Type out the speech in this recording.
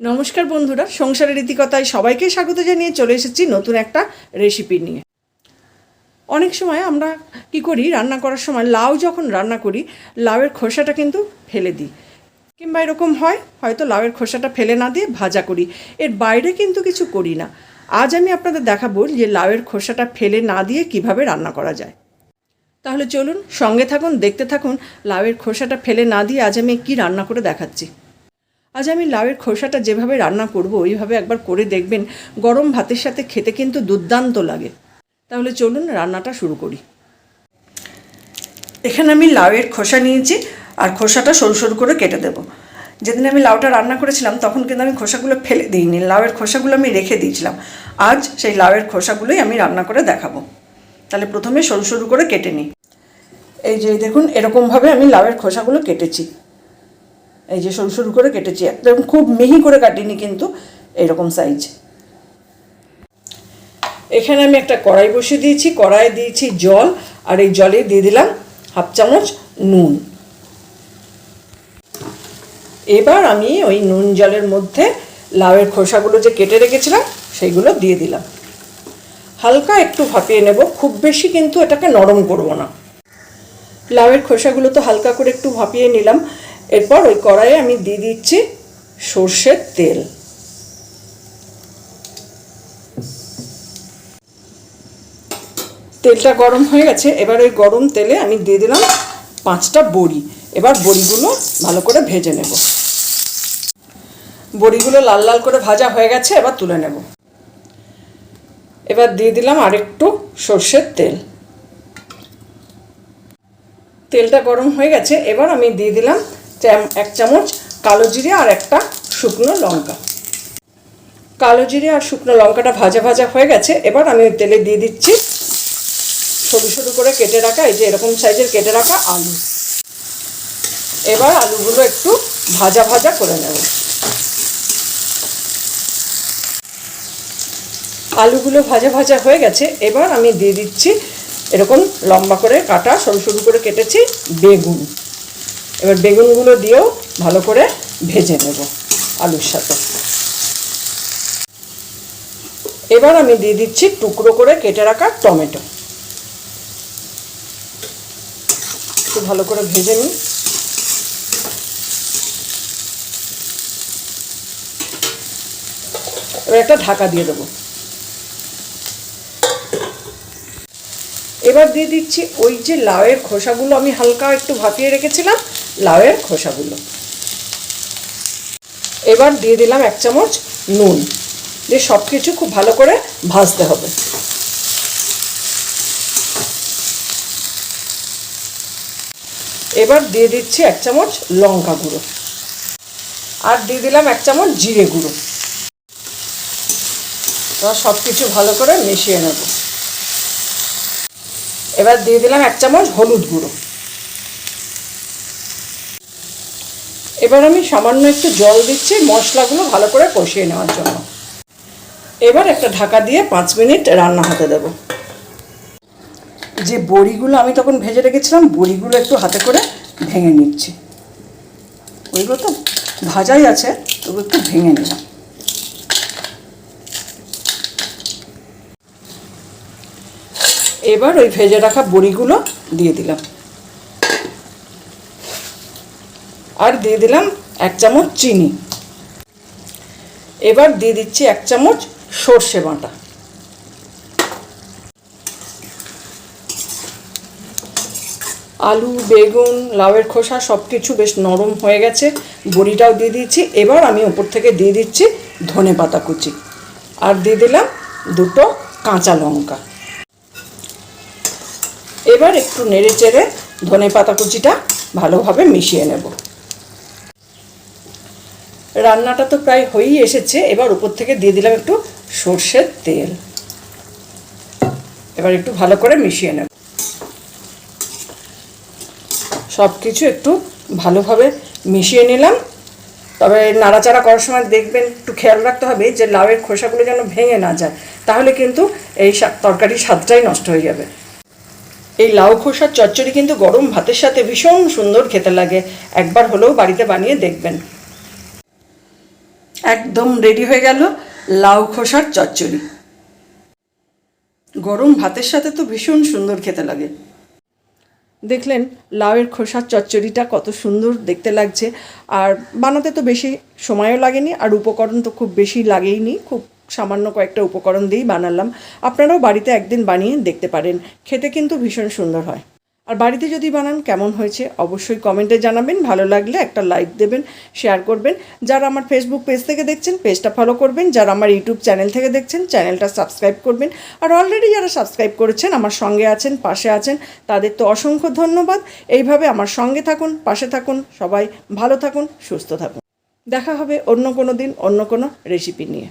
নমস্কার বন্ধুরা, সংসারের রীতিকতায় সবাইকে স্বাগত জানিয়ে চলে এসেছি নতুন একটা রেসিপি নিয়ে। অনেক সময় আমরা কি করি, রান্না করার সময় লাউ যখন রান্না করি, লাউয়ের খোসাটা কিন্তু ফেলে দিই। কিংবা এরকম হয়, হয়তো লাউয়ের খোসাটা ফেলে না দিয়ে ভাজা করি। এর বাইরে কিন্তু কিছু করি না। আজ আমি আপনাদের দেখাবো যে লাউয়ের খোসাটা ফেলে না দিয়ে কীভাবে রান্না করা যায়। তাহলে চলুন সঙ্গে থাকুন, দেখতে থাকুন লাউয়ের খোসাটা ফেলে না দিয়ে আজ আমি কি রান্না করে দেখাচ্ছি। আজ আমি লাউয়ের খোসাটা যেভাবে রান্না করব, ওইভাবে একবার করে দেখবেন। গরম ভাতের সাথে খেতে কিন্তু দুর্দান্ত লাগে। তাহলে চলুন রান্নাটা শুরু করি। এখানে আমি লাউয়ের খোসা নিয়েছি, আর খোসাটা সরু সরু করে কেটে দেবো। যেদিন আমি লাউটা রান্না করেছিলাম, তখন কিন্তু আমি খোসাগুলো ফেলে দিইনি। লাউয়ের খোসাগুলো আমি রেখে দিয়েছিলাম। আজ সেই লাউয়ের খোসাগুলোই আমি রান্না করে দেখাবো। তাহলে প্রথমে সরু সরু করে কেটে নিই। এই যে দেখুন, এরকমভাবে আমি লাউয়ের খোসাগুলো কেটেছি। এই যে সরু সরু করে কেটেছি, একদম খুব মিহি করে কাটিনি কিন্তু এরকম সাইজ এখানে আমি একটা কড়াই বসিয়ে দিয়েছি, কড়াইয়ে দিয়েছি জল, আর এই জলে দিয়ে দিলাম হাফ চামচ নুন। এবার আমি ওই নুন জলের মধ্যে লাউয়ের খোসাগুলো যে কেটে রেখেছিলাম, সেইগুলো দিয়ে দিলাম। হালকা একটু ভাপিয়ে নেব, খুব বেশি কিন্তু এটাকে নরম করব না। লাউয়ের খোসাগুলো তো হালকা করে একটু ভাপিয়ে নিলাম এরপর ওই কড়াইয়ে আমি দিয়ে দিচ্ছি সর্ষের তেল। তেলটা গরম হয়ে গেছে, এবার ওই গরম তেলে আমি দিয়ে দিলাম পাঁচটা বড়ি। এবার বড়িগুলো ভালো করে ভেজে নেব। বড়িগুলো লাল লাল করে ভাজা হয়ে গেছে, এবার তুলে নেব। এবার দিয়ে দিলাম আরেকটু সর্ষের তেল। তেলটা গরম হয়ে গেছে, এবার আমি দিয়ে দিলাম এক চামচ কালো জিরে আর একটা শুকনো লঙ্কা। কালো জিরে আর শুকনো লঙ্কাটা ভাজা ভাজা হয়ে গেছে। এবার আমি ওই তেলে দিয়ে দিচ্ছি সরু সরু করে কেটে রাখা এই যে এরকম সাইজের কেটে রাখা আলু। এবার আলুগুলো একটু ভাজা ভাজা করে নেব। আলুগুলো ভাজা ভাজা হয়ে গেছে। এবার আমি দিয়ে দিচ্ছি এরকম লম্বা করে কাটা, সরু সরু করে কেটেছি বেগুন। এবার বেগুনগুলো দিয়েও ভালো করে ভেজে নেব আলুর সাথে। এবার আমি দিয়ে দিচ্ছি টুকরো করে কেটে রাখা টমেটো। একটু ভালো করে ভেজে নিই। এবার একটা ঢাকা দিয়ে দেবো। এবার দিয়ে দিচ্ছি ওই যে লাউয়ের খোসাগুলো আমি হালকা একটু ভাপিয়ে রেখেছিলাম লাউয়ের খোসাগুলো। এবার দিয়ে দিলাম এক চামচ নুন, দিয়ে সব কিছু খুব ভালো করে ভাজতে হবে। এবার দিয়ে দিচ্ছি এক চামচ লঙ্কা গুঁড়ো, আর দিয়ে দিলাম এক চামচ জিরে গুঁড়ো। সব কিছু ভালো করে মিশিয়ে নেব। এবার দিয়ে দিলাম এক চামচ হলুদ গুঁড়ো। এবার আমি সামান্য একটু জল দিচ্ছি মশলাগুলো ভালো করে কষিয়ে নেওয়ার জন্য। এবার একটা ঢাকা দিয়ে পাঁচ মিনিট রান্না হতে দেব। যে বড়িগুলো আমি তখন ভেজে রেখেছিলাম, বড়িগুলো একটু হাতে করে ভেঙে নিচ্ছি। ওইগুলো তো ভাজাই আছে তবু একটু ভেঙে নিলাম। এবার ওই ভেজে রাখা বড়িগুলো দিয়ে দিলাম। আর দিয়ে দিলাম এক চামচ চিনি। এবার দিয়ে দিচ্ছি এক চামচ সর্ষে বাটা। আলু, বেগুন, লাউয়ের খোসা সব কিছু বেশ নরম হয়ে গেছে, বড়িটাও দিয়ে দিয়েছি। এবার আমি ওপর থেকে দিয়ে দিচ্ছি ধনে পাতা কুচি। আর দিয়ে দিলাম দুটো কাঁচা লঙ্কা। এবার একটু নেড়ে চেড়ে ধনে পাতা কুচিটা ভালোভাবে মিশিয়ে নেব। রান্নাটা তো প্রায় হয়েই এসেছে। এবার উপর থেকে দিয়ে দিলাম একটু সর্ষের তেল। এবার একটু ভালো করে মিশিয়ে নেব। সব কিছু একটু ভালোভাবে মিশিয়ে নিলাম। তবে নাড়াচাড়া করার সময় দেখবেন, একটু খেয়াল রাখতে হবে যে লাউয়ের খোসাগুলো যেন ভেঙে না যায়। তাহলে কিন্তু এই তরকারির স্বাদটাই নষ্ট হয়ে যাবে। এই লাউ খোসার চচ্চড়ি কিন্তু গরম ভাতের সাথে ভীষণ সুন্দর খেতে লাগে। একবার হলেও বাড়িতে বানিয়ে দেখবেন। একদম রেডি হয়ে গেল লাউ খোসার চচ্চড়ি। গরম ভাতের সাথে তো ভীষণ সুন্দর খেতে লাগে। দেখলেন লাউয়ের খোসার চচ্চড়িটা কত সুন্দর দেখতে লাগছে। আর বানাতে তো বেশি সময়ও লাগেনি, আর উপকরণ তো খুব বেশি লাগেইনি। খুব সামান্য কয়েকটা উপকরণ দিয়েই বানালাম। আপনারাও বাড়িতে একদিন বানিয়ে দেখতে পারেন। খেতে কিন্তু ভীষণ সুন্দর হয়। আর বাড়িতে যদি বানান, কেমন হয়েছে? অবশ্যই কমেন্টে জানাবেন। ভালো লাগলে একটা লাইক দেবেন শেয়ার করবেন। যারা আমার ফেসবুক পেজ থেকে দেখছেন পেজটা ফলো করবেন। যারা আমার ইউটিউব চ্যানেল থেকে দেখছেন চ্যানেলটা সাবস্ক্রাইব করবেন। আর অলরেডি যারা সাবস্ক্রাইব করেছেন, আমার সঙ্গে আছেন, পাশে আছেন, তাদের তো অসংখ্য ধন্যবাদ। এইভাবে আমার সঙ্গে থাকুন, পাশে থাকুন, সবাই ভালো থাকুন, সুস্থ থাকুন। দেখা হবে অন্য কোনো দিন, অন্য কোনো রেসিপি নিয়ে।